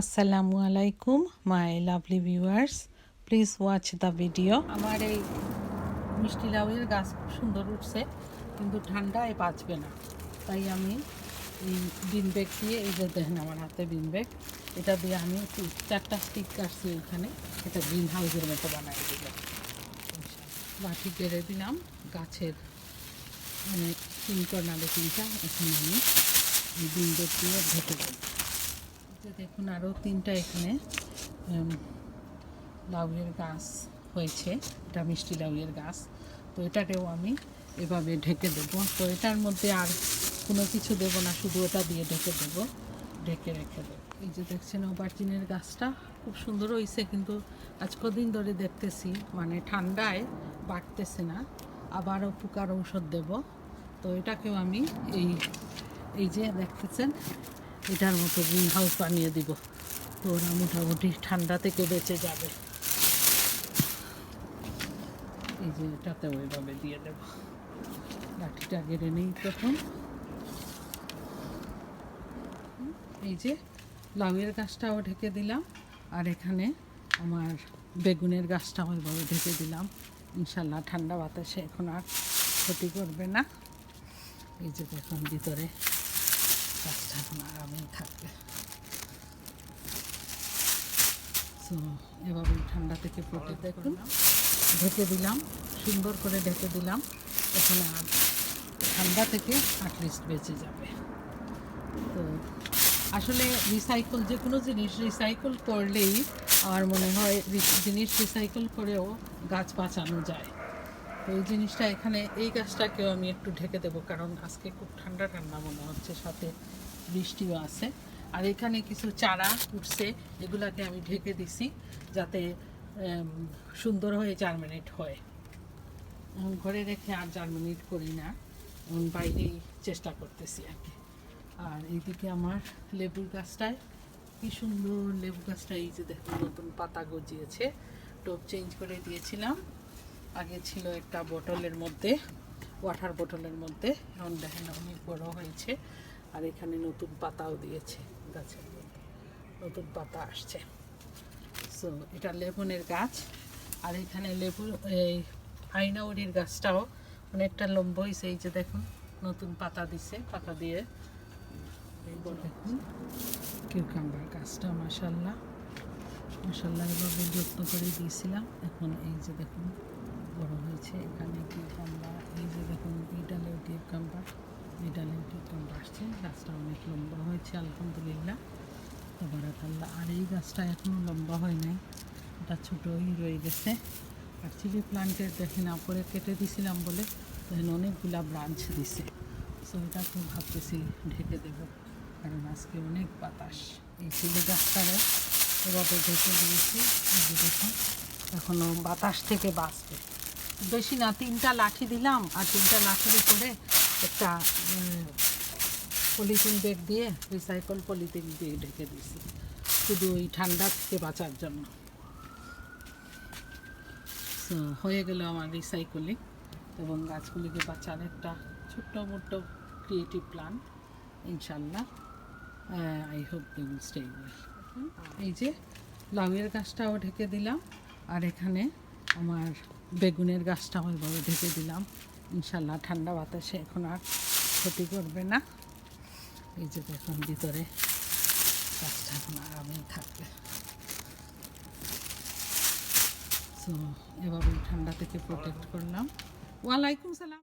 আসসালামু আলাইকুম my lovely viewers please watch the video আমার এই মিষ্টি লাউয়ের গাছ খুব সুন্দর উঠছে, কিন্তু ঠান্ডায় বাঁচবে না। তাই আমি এই বিন ব্যাগ দিয়ে, এই যে দেখেন আমার হাতে বিন ব্যাগ এটা দিয়ে আমি চারটা স্টিক কাটছি এখানে, এটা গ্রিন হাউসের মতো বানাই দিল মাটি কেড়ে দিলাম, গাছের মানে তিন কর্নারে তিনটা, এখন আমি বিন ব্যাগ দিয়ে ঢেকে যে দেখুন আরও তিনটা এখানে লাউয়ের গাছ হয়েছে, এটা মিষ্টি লাউয়ের গাছ। তো এটাকেও আমি এভাবে ঢেকে দেবো। তো এটার মধ্যে আর কোনো কিছু দেবো না, শুধু ওটা দিয়ে ঢেকে দেবো, ঢেকে রেখে দেবো। এই যে দেখছেন ওবার্জিনের গাছটা, খুব সুন্দর হয়েছে কিন্তু আজ কদিন ধরে দেখতেছি মানে ঠান্ডায় বাড়তেছে না। আবারও পোকার ঔষধ দেব। তো এটাকেও আমি এই এই যে দেখতেছেন এটার মতো গ্রিন হাউস বানিয়ে দিব। তো ওরা মোটামুটি ঠান্ডা থেকে বেঁচে যাবে। এই যে এটাতে ওইভাবে দিয়ে দেব। লাঠিটা গেড়ে নেই প্রথম। এই যে লাউয়ের গাছটাও ঢেকে দিলাম। আর এখানে আমার বেগুনের গাছটাও ওইভাবে ঢেকে দিলাম। ইনশাল্লাহ ঠান্ডা বাতাসে এখন আর ক্ষতি করবে না। এই যে দেখুন ভিতরে গাছটা ঠান্ডা থেকে প্রোটেক্ট দেখুন ঢেকে দিলাম, সুন্দর করে ঢেকে দিলাম। এখন ঠান্ডা থেকে অ্যাটলিস্ট বেঁচে যাবে। তো, আসলে রিসাইকেল যে কোনো জিনিস রিসাইকেল করলেই আমার মনে হয় জিনিস রিসাইকেল করেও গাছ বাঁচানো যায়। এই জিনিসটা এখানে, এই গাছটাকেও আমি একটু ঢেকে দেবো, কারণ আজকে খুব ঠান্ডা ঠান্ডা মনে হচ্ছে, সাথে বৃষ্টিও আছে। আর এখানে কিছু চারা উঠছে, এগুলাকে আমি ঢেকে দিছি, যাতে সুন্দর হয়ে জার্মিনেট হয়। ঘরে রেখে আর জার্মিনেট করি না বাইরেই চেষ্টা করতেছি আর কি। আর এইদিকে আমার লেবুর গাছটায়, কি সুন্দর লেবু গাছটা, এই যে দেখুন, নতুন পাতা গজিয়েছে। টোপ চেঞ্জ করে দিয়েছিলাম আগে ছিল একটা বোতলের মধ্যে, ওয়াটার বোতলের মধ্যে। এখন দেখেন অনেক বড় হয়েছে আর এখানে নতুন পাতাও দিয়েছে গাছের মধ্যে। নতুন পাতা আসছে। সো এটা লেবুনের গাছ। আর এখানে লেবু, এই আইনাউরির গাছটাও অনেকটা লম্ব হয়েছে। এই যে দেখুন, নতুন পাতা দিছে, পাতা দিয়ে। দেখুন, কিউকাম্বার গাছটা মাসাল্লাহ মাসাল্লাহ এভাবে যত্ন করে দিয়েছিলাম। এখন এই যে দেখুন বড় হয়েছে। এখানে কিউকাম্বার এই যে দেখুন এই ডালেও কিউকাম্বার এই ডালেও কিউকাম্বার আসছে। গাছটা অনেক লম্বা হয়েছে, আলহামদুলিল্লাহ। তবরাকাল্লাহ আর এই গাছটা এখনও লম্বা হয় নাই। এটা ছোটোই রয়ে গেছে। আর চিলি প্লান্টের দেখেন, উপরে কেটে দিছিলাম বলে, দেখেন অনেকগুলা ব্রাঞ্চ দিছে। সো এটা খুব ভাবতেছি ঢেকে দেব, কারণ আজকে অনেক বাতাস। এই চিলি গাছটারে এভাবে ঢেকে দিয়েছি। দেখুন এখনও বাতাস থেকে বাঁচবে। বেশি না, তিনটা লাঠি দিলাম আর তিনটা লাঠির উপরে একটা পলিথিন ব্যাগ দিয়ে রিসাইকেল পলিথিন দিয়ে ঢেকে দিয়েছি। শুধু ওই ঠান্ডা থেকে বাঁচার জন্য। হয়ে গেল আমার রিসাইকেলিং এবং গাছগুলিকে বাঁচার একটা ছোট্ট মোট্ট ক্রিয়েটিভ প্ল্যান ইনশাল্লাহ। I hope they will stay এই যে, লাউয়ের গাছটাও ঢেকে দিলাম। আর এখানে আমার বেগুনের গাছটাও এভাবে ঢেকে দিলাম। ইনশাল্লাহ ঠান্ডা বাতাসে এখন আর ক্ষতি করবে না। এই যে এখন ভিতরে গাছটা এখন আরামেই থাকবে। তো এভাবে ঠান্ডা থেকে প্রোটেক্ট করলাম। ওয়ালাইকুম সালাম।